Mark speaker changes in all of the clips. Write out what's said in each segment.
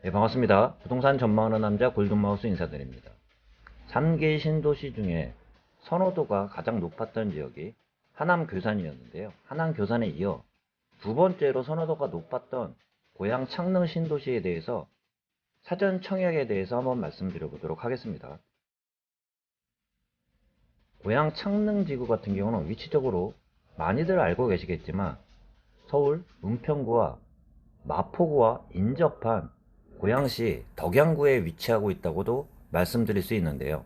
Speaker 1: 네, 반갑습니다. 부동산 전망하는 남자 골든마우스 인사드립니다. 3개 신도시 중에 선호도가 가장 높았던 지역이 하남 교산이었는데요. 하남 교산에 이어 두 번째로 선호도가 높았던 고향 창릉 신도시에 대해서 사전 청약에 대해서 한번 말씀드려 보도록 하겠습니다. 고향 창릉 지구 같은 경우는 위치적으로 많이들 알고 계시겠지만 서울 은평구와 마포구와 인접한 고양시 덕양구에 위치하고 있다고도 말씀드릴 수 있는데요.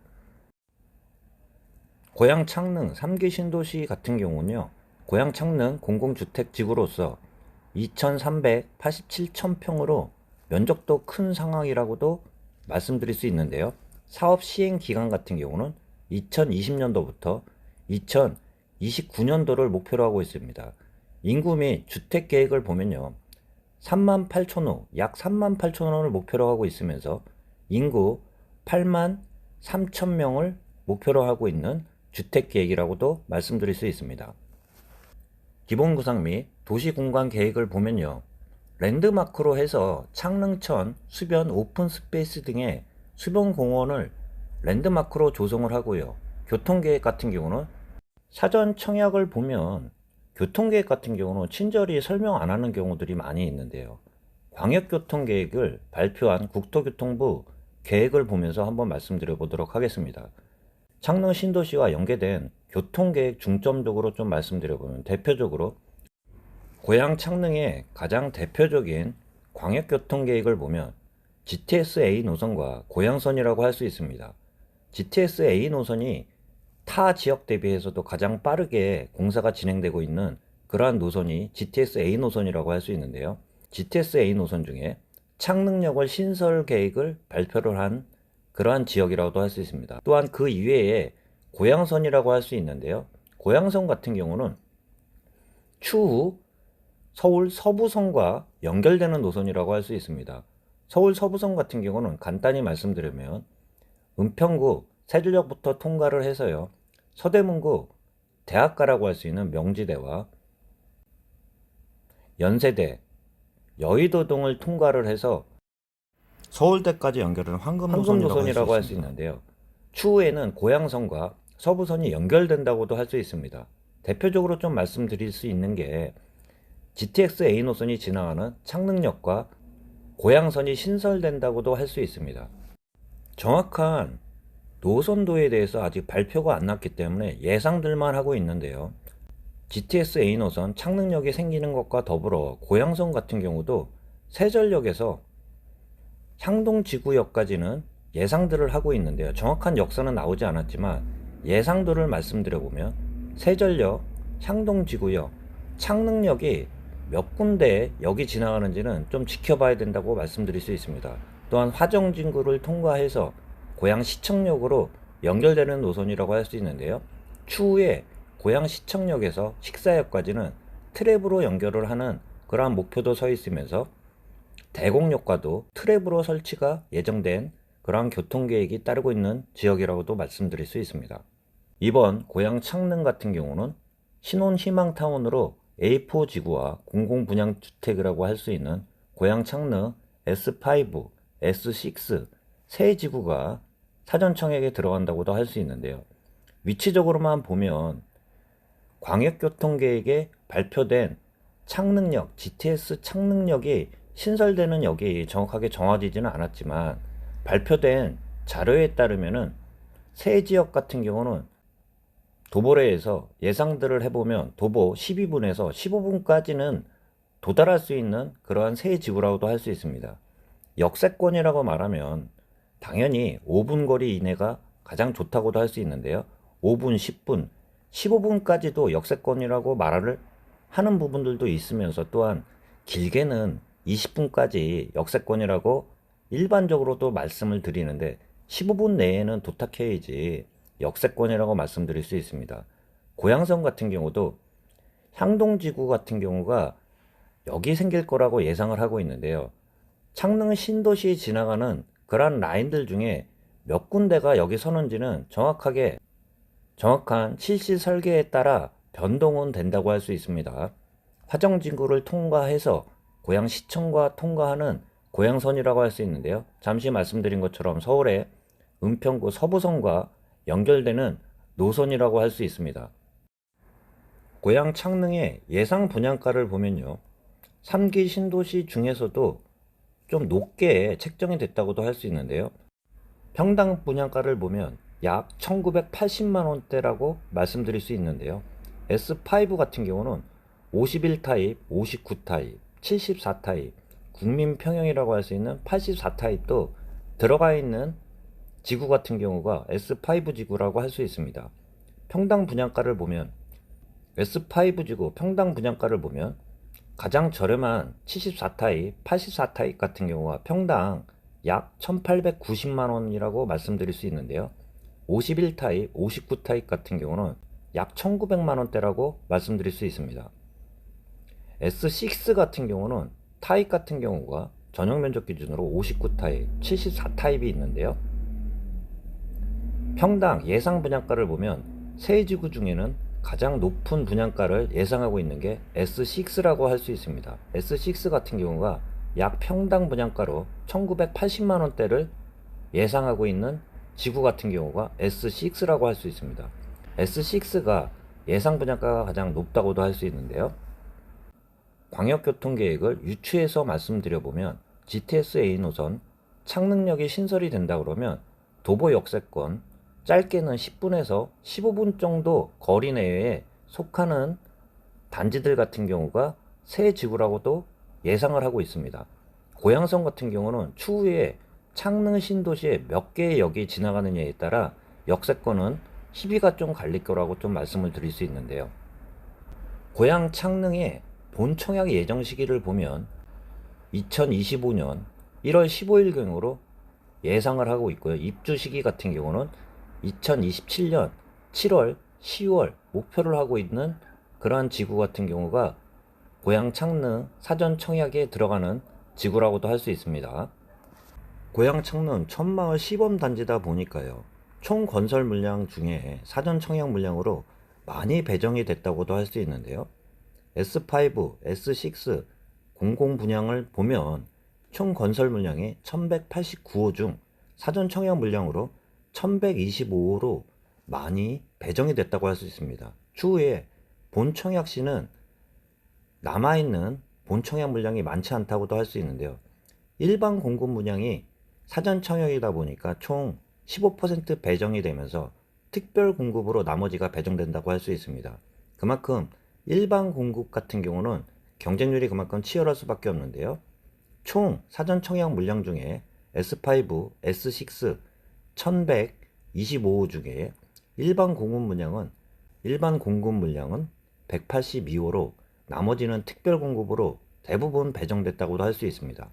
Speaker 1: 고양 창릉 3기 신도시 같은 경우는요. 고양 창릉 공공주택 지구로서 2,387,000평으로 면적도 큰 상황이라고도 말씀드릴 수 있는데요. 사업 시행 기간 같은 경우는 2020년도부터 2029년도를 목표로 하고 있습니다. 인구 및 주택 계획을 보면요. 3만 8천 호, 약 3만 8천 원을 목표로 하고 있으면서 인구 8만 3천 명을 목표로 하고 있는 주택 계획이라고도 말씀드릴 수 있습니다. 기본 구상 및 도시 공간 계획을 보면요. 랜드마크로 해서 창릉천, 수변, 오픈 스페이스 등의 수변 공원을 랜드마크로 조성을 하고요. 교통 계획 같은 경우는 사전 청약을 보면 교통계획 같은 경우는 친절히 설명 안 하는 경우들이 많이 있는데요. 광역교통계획을 발표한 국토교통부 계획을 보면서 한번 말씀드려 보도록 하겠습니다. 창릉 신도시와 연계된 교통계획 중점적으로 좀 말씀드려 보면 대표적으로 고향 창릉의 가장 대표적인 광역교통계획을 보면 GTS-A 노선과 고향선이라고 할 수 있습니다. GTS-A 노선이 타 지역 대비해서도 가장 빠르게 공사가 진행되고 있는 그러한 노선이 GTS-A 노선이라고 할 수 있는데요. GTS-A 노선 중에 창릉역을 신설 계획을 발표를 한 그러한 지역이라고도 할 수 있습니다. 또한 그 이외에 고양선이라고 할 수 있는데요. 고양선 같은 경우는 추후 서울 서부선과 연결되는 노선이라고 할 수 있습니다. 서울 서부선 같은 경우는 간단히 말씀드리면 은평구 세주역부터 통과를 해서요. 서대문구 대학가라고 할 수 있는 명지대와 연세대, 여의도 등을 통과를 해서 서울대까지 연결하는 황금노선이라고 할 수 있는데요. 추후에는 고양선과 서부선이 연결된다고도 할 수 있습니다. 대표적으로 좀 말씀드릴 수 있는 게 GTX A 노선이 지나가는 창릉역과 고양선이 신설된다고도 할 수 있습니다. 정확한 노선도에 대해서 아직 발표가 안 났기 때문에 예상들만 하고 있는데요. GTS A 노선 창릉역이 생기는 것과 더불어 고양선 같은 경우도 세전역에서 향동지구역까지는 예상들을 하고 있는데요. 정확한 역사는 나오지 않았지만 예상도를 말씀드려보면 세전역, 향동지구역, 창릉역이 몇 군데 여기 지나가는지는 좀 지켜봐야 된다고 말씀드릴 수 있습니다. 또한 화정진구를 통과해서 고양 시청역으로 연결되는 노선이라고 할 수 있는데요. 추후에 고양 시청역에서 식사역까지는 트랩으로 연결을 하는 그러한 목표도 서 있으면서 대곡역과도 트랩으로 설치가 예정된 그러한 교통계획이 따르고 있는 지역이라고도 말씀드릴 수 있습니다. 이번 고양 창릉 같은 경우는 신혼 희망타운으로 A4 지구와 공공분양주택이라고 할 수 있는 고양 창릉 S5, S6 세 지구가 사전 청약에 들어간다고도 할 수 있는데요. 위치적으로만 보면 광역교통계획에 발표된 창릉역, GTS 창릉역이 신설되는 역이 정확하게 정해지지는 않았지만 발표된 자료에 따르면은 세 지역 같은 경우는 도보레에서 예상들을 해보면 도보 12분에서 15분까지는 도달할 수 있는 그러한 세 지구라고도 할 수 있습니다. 역세권이라고 말하면 당연히 5분 거리 이내가 가장 좋다고도 할 수 있는데요. 5분, 10분, 15분까지도 역세권이라고 말을 하는 부분들도 있으면서 또한 길게는 20분까지 역세권이라고 일반적으로도 말씀을 드리는데 15분 내에는 도착해야지 역세권이라고 말씀드릴 수 있습니다. 고양선 같은 경우도 향동지구 같은 경우가 여기 생길 거라고 예상을 하고 있는데요. 창릉 신도시 지나가는 그러한 라인들 중에 몇 군데가 여기 서는지는 정확하게 정확한 실시 설계에 따라 변동은 된다고 할 수 있습니다. 화정진구를 통과해서 고양 시청과 통과하는 고양선이라고 할 수 있는데요. 잠시 말씀드린 것처럼 서울의 은평구 서부선과 연결되는 노선이라고 할 수 있습니다. 고양 창릉의 예상 분양가를 보면요. 3기 신도시 중에서도 좀 높게 책정이 됐다고도 할 수 있는데요. 평당 분양가를 보면 약 1980만 원대라고 말씀드릴 수 있는데요. S5 같은 경우는 51 타입, 59 타입, 74 타입, 국민 평형이라고 할 수 있는 84 타입도 들어가 있는 지구 같은 경우가 S5 지구라고 할 수 있습니다. 평당 분양가를 보면 S5 지구 평당 분양가를 보면 가장 저렴한 74 타입, 84 타입 같은 경우가 평당 약 1890만 원이라고 말씀드릴 수 있는데요. 51 타입, 59 타입 같은 경우는 약 1900만 원대라고 말씀드릴 수 있습니다. S6 같은 경우는 타입 같은 경우가 전용 면적 기준으로 59 타입, 74 타입이 있는데요. 평당 예상 분양가를 보면 세 지구 중에는 가장 높은 분양가를 예상하고 있는 게 S6라고 할 수 있습니다. S6 같은 경우가 약 평당 분양가로 1980만 원대를 예상하고 있는 지구 같은 경우가 S6라고 할 수 있습니다. S6가 예상 분양가가 가장 높다고도 할 수 있는데요. 광역교통계획을 유추해서 말씀드려보면 GTS A 노선 창릉역이 신설이 된다 그러면 도보 역세권 짧게는 10분에서 15분 정도 거리 내에 속하는 단지들 같은 경우가 새 지구라고도 예상을 하고 있습니다. 고양선 같은 경우는 추후에 창릉 신도시에 몇 개의 역이 지나가느냐에 따라 역세권은 시비가 좀 갈릴 거라고 좀 말씀을 드릴 수 있는데요. 고양 창릉의 본 청약 예정 시기를 보면 2025년 1월 15일경으로 예상을 하고 있고요. 입주 시기 같은 경우는 2027년 7월, 10월 목표를 하고 있는 그러한 지구 같은 경우가 고양 창릉 사전 청약에 들어가는 지구라고도 할 수 있습니다. 고양 창릉 천마을 시범 단지다 보니까요. 총 건설 물량 중에 사전 청약 물량으로 많이 배정이 됐다고도 할 수 있는데요. S5, S6 공공 분양을 보면 총 건설 물량이 1189호 중 사전 청약 물량으로 1125호로 많이 배정이 됐다고 할 수 있습니다. 추후에 본 청약 시는 남아있는 본 청약 물량이 많지 않다고도 할 수 있는데요. 일반 공급 물량이 사전 청약이다 보니까 총 15% 배정이 되면서 특별 공급으로 나머지가 배정된다고 할 수 있습니다. 그만큼 일반 공급 같은 경우는 경쟁률이 그만큼 치열할 수밖에 없는데요. 총 사전 청약 물량 중에 S5, S6, 1125호 중에 일반 공급 물량은 일반 공급 물량은 182호로 나머지는 특별 공급으로 대부분 배정됐다고도 할 수 있습니다.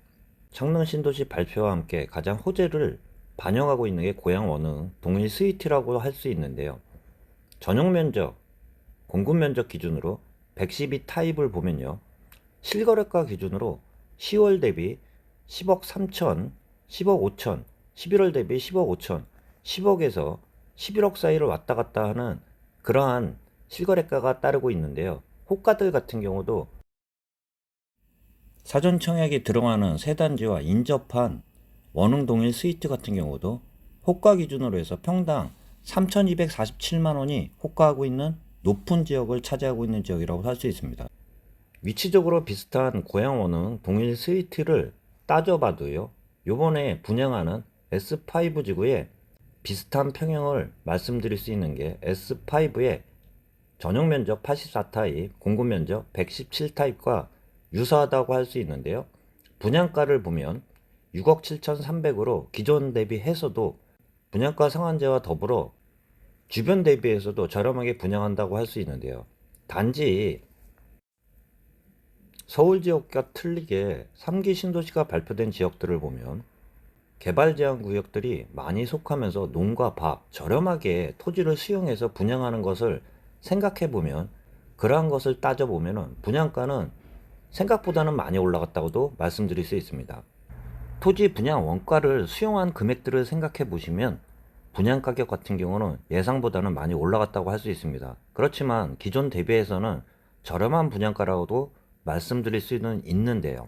Speaker 1: 창릉 신도시 발표와 함께 가장 호재를 반영하고 있는 게 고양 원흥 동일 스위트라고 할 수 있는데요. 전용 면적, 공급 면적 기준으로 112 타입을 보면요. 실거래가 기준으로 10월 대비 10억 3천, 10억 5천, 11월 대비 10억 5천, 10억에서 11억 사이를 왔다 갔다 하는 그러한 실거래가가 따르고 있는데요. 호가들 같은 경우도 사전 청약에 들어가는 세 단지와 인접한 원흥 동일 스위트 같은 경우도 호가 기준으로 해서 평당 3,247만 원이 호가하고 있는 높은 지역을 차지하고 있는 지역이라고 할 수 있습니다. 위치적으로 비슷한 고양 원흥 동일 스위트를 따져봐도요. 요번에 분양하는 S5 지구에 비슷한 평형을 말씀드릴 수 있는 게 S5의 전용 면적 84 타입, 공급 면적 117 타입과 유사하다고 할 수 있는데요. 분양가를 보면 6억 7,300으로 기존 대비해서도 분양가 상한제와 더불어 주변 대비해서도 저렴하게 분양한다고 할 수 있는데요. 단지 서울 지역과 틀리게 3기 신도시가 발표된 지역들을 보면 개발 제한 구역들이 많이 속하면서 농과 밥 저렴하게 토지를 수용해서 분양하는 것을 생각해 보면 그러한 것을 따져 보면은 분양가는 생각보다는 많이 올라갔다고도 말씀드릴 수 있습니다. 토지 분양 원가를 수용한 금액들을 생각해 보시면 분양 가격 같은 경우는 예상보다는 많이 올라갔다고 할 수 있습니다. 그렇지만 기존 대비해서는 저렴한 분양가라고도 말씀드릴 수는 있는데요.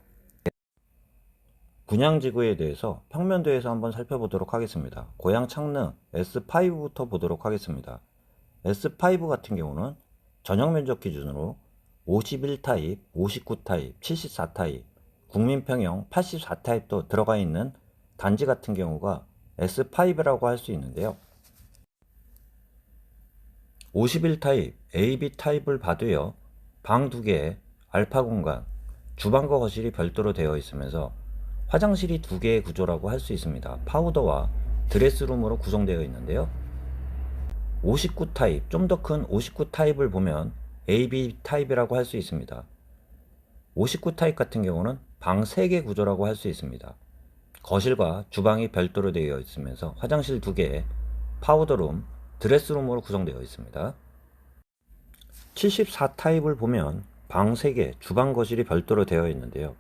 Speaker 1: 분양지구에 대해서 평면도에서 한번 살펴보도록 하겠습니다. 고양 창릉 S5부터 보도록 하겠습니다. S5 같은 경우는 전용 면적 기준으로 51 타입, 59 타입, 74 타입, 국민평형 84 타입도 들어가 있는 단지 같은 경우가 S5라고 할 수 있는데요. 51 타입, AB 타입을 봐도요. 방두 개, 알파 공간, 주방과 거실이 별도로 되어 있으면서 화장실이 두 개의 구조라고 할 수 있습니다. 파우더와 드레스룸으로 구성되어 있는데요. 59 타입, 좀 더 큰 59 타입을 보면 AB 타입이라고 할 수 있습니다. 59 타입 같은 경우는 방 3개 구조라고 할 수 있습니다. 거실과 주방이 별도로 되어 있으면서 화장실 2개, 파우더룸, 드레스룸으로 구성되어 있습니다. 74 타입을 보면 방 3개, 주방 거실이 별도로 되어 있는데요.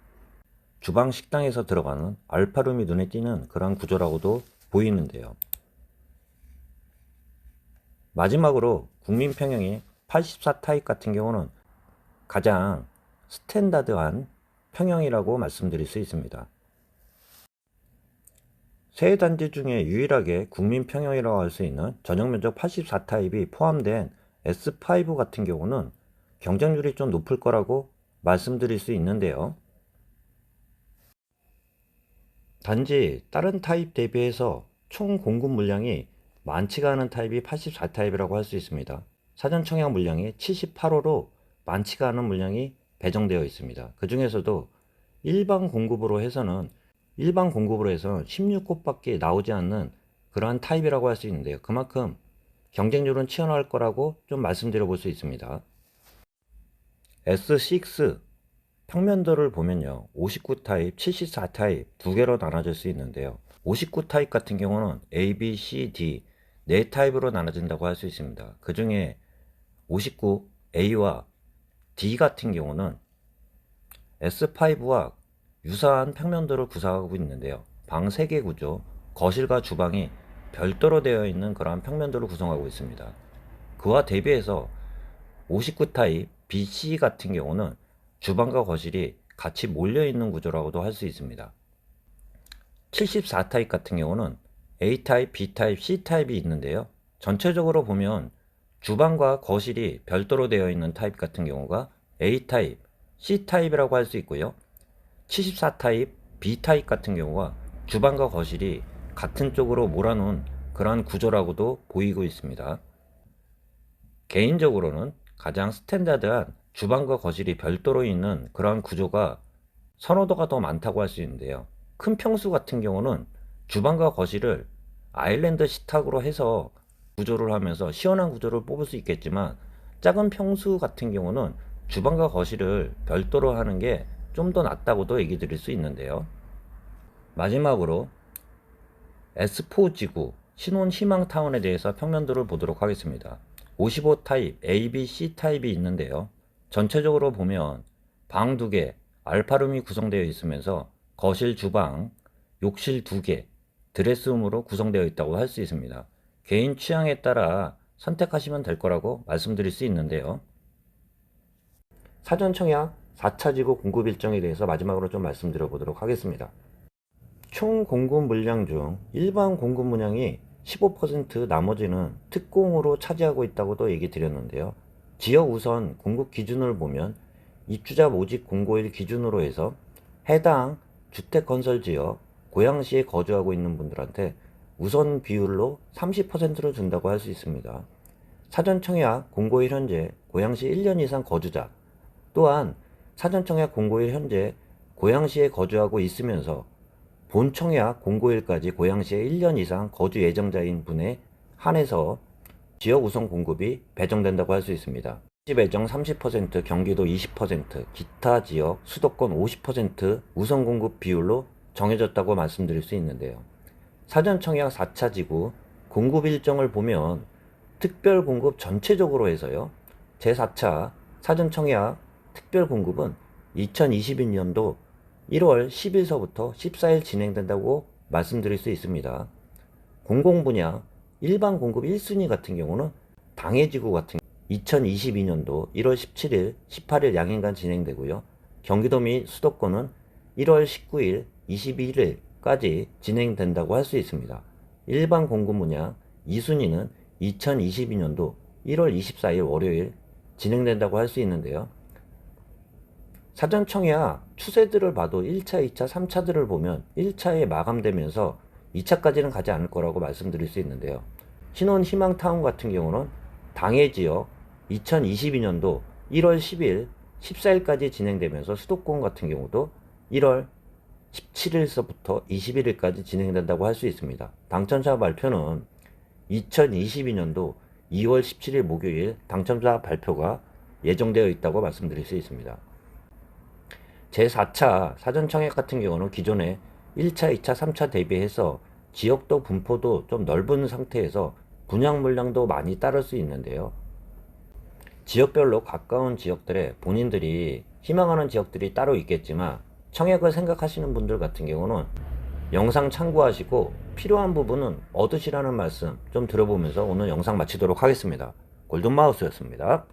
Speaker 1: 주방 식당에서 들어가는 알파룸이 눈에 띄는 그런 구조라고도 보이는데요. 마지막으로 국민평형의 84 타입 같은 경우는 가장 스탠다드한 평형이라고 말씀드릴 수 있습니다. 세 단지 중에 유일하게 국민평형이라고 할 수 있는 전용면적 84 타입이 포함된 S5 같은 경우는 경쟁률이 좀 높을 거라고 말씀드릴 수 있는데요. 단지 다른 타입 대비해서 총 공급 물량이 많지가 않은 타입이 84 타입이라고 할 수 있습니다. 사전 청약 물량이 78호로 많지가 않은 물량이 배정되어 있습니다. 그 중에서도 일반 공급으로 해서는 일반 공급으로 해서 16곳밖에 나오지 않는 그러한 타입이라고 할 수 있는데요. 그만큼 경쟁률은 치열할 거라고 좀 말씀드려 볼 수 있습니다. S6 평면도를 보면요. 59 타입, 74 타입 두 개로 나눠질 수 있는데요. 59 타입 같은 경우는 A, B, C, D 네 타입으로 나눠진다고 할 수 있습니다. 그 중에 59 A와 D 같은 경우는 S5와 유사한 평면도를 구성하고 있는데요. 방 3개 구조, 거실과 주방이 별도로 되어 있는 그러한 평면도를 구성하고 있습니다. 그와 대비해서 59 타입 BC 같은 경우는 주방과 거실이 같이 몰려 있는 구조라고도 할 수 있습니다. 74 타입 같은 경우는 A 타입, B 타입, C 타입이 있는데요. 전체적으로 보면 주방과 거실이 별도로 되어 있는 타입 같은 경우가 A 타입, C 타입이라고 할 수 있고요. 74 타입, B 타입 같은 경우가 주방과 거실이 같은 쪽으로 몰아놓은 그러한 구조라고도 보이고 있습니다. 개인적으로는 가장 스탠다드한 주방과 거실이 별도로 있는 그러한 구조가 선호도가 더 많다고 할 수 있는데요. 큰 평수 같은 경우는 주방과 거실을 아일랜드 식탁으로 해서 구조를 하면서 시원한 구조를 뽑을 수 있겠지만 작은 평수 같은 경우는 주방과 거실을 별도로 하는 게 좀 더 낫다고도 얘기 드릴 수 있는데요. 마지막으로 S4 지구 신혼 희망타운에 대해서 평면도를 보도록 하겠습니다. 55 타입, A, B, C 타입이 있는데요. 전체적으로 보면 방 2개, 알파룸이 구성되어 있으면서 거실, 주방, 욕실 2개, 드레스룸으로 구성되어 있다고 할 수 있습니다. 개인 취향에 따라 선택하시면 될 거라고 말씀드릴 수 있는데요. 사전 청약 4차 지구 공급 일정에 대해서 마지막으로 좀 말씀드려 보도록 하겠습니다. 총 공급 물량 중 일반 공급 물량이 15% 나머지는 특공으로 차지하고 있다고도 얘기 드렸는데요. 지역 우선 공급 기준을 보면 입주자 모집 공고일 기준으로 해서 해당 주택 건설 지역 고양시에 거주하고 있는 분들한테 우선 비율로 30%를 준다고 할 수 있습니다. 사전 청약 공고일 현재 고양시 1년 이상 거주자 또한 사전 청약 공고일 현재 고양시에 거주하고 있으면서 본 청약 공고일까지 고양시에 1년 이상 거주 예정자인 분에 한해서 지역 우선 공급이 배정된다고 할 수 있습니다. 시 배정 30%, 경기도 20%, 기타 지역 수도권 50% 우선 공급 비율로 정해졌다고 말씀드릴 수 있는데요. 사전 청약 4차 지구 공급 일정을 보면 특별 공급 전체적으로 해서요. 제4차 사전 청약 특별 공급은 2022년도 1월 10일서부터 14일 진행된다고 말씀드릴 수 있습니다. 공공 분야 일반 공급 1순위 같은 경우는 당해지구 같은 2022년도 1월 17일, 18일 양일간 진행되고요. 경기도 및 수도권은 1월 19일, 21일까지 진행된다고 할 수 있습니다. 일반 공급 문양 2순위는 2022년도 1월 24일 월요일 진행된다고 할 수 있는데요. 사전 청약 추세들을 봐도 1차, 2차, 3차들을 보면 1차에 마감되면서 2차까지는 가지 않을 거라고 말씀드릴 수 있는데요. 신혼 희망타운 같은 경우는 당해 지역 2022년도 1월 10일, 14일까지 진행되면서 수도권 같은 경우도 1월 17일서부터 21일까지 진행된다고 할 수 있습니다. 당첨자 발표는 2022년도 2월 17일 목요일 당첨자 발표가 예정되어 있다고 말씀드릴 수 있습니다. 제4차 사전청약 같은 경우는 기존에 1차, 2차, 3차 대비해서 지역도 분포도 좀 넓은 상태에서 분양 물량도 많이 따를 수 있는데요. 지역별로 가까운 지역들에 본인들이 희망하는 지역들이 따로 있겠지만 청약을 생각하시는 분들 같은 경우는 영상 참고하시고 필요한 부분은 얻으시라는 말씀 좀 들어보면서 오늘 영상 마치도록 하겠습니다. 골든마우스였습니다.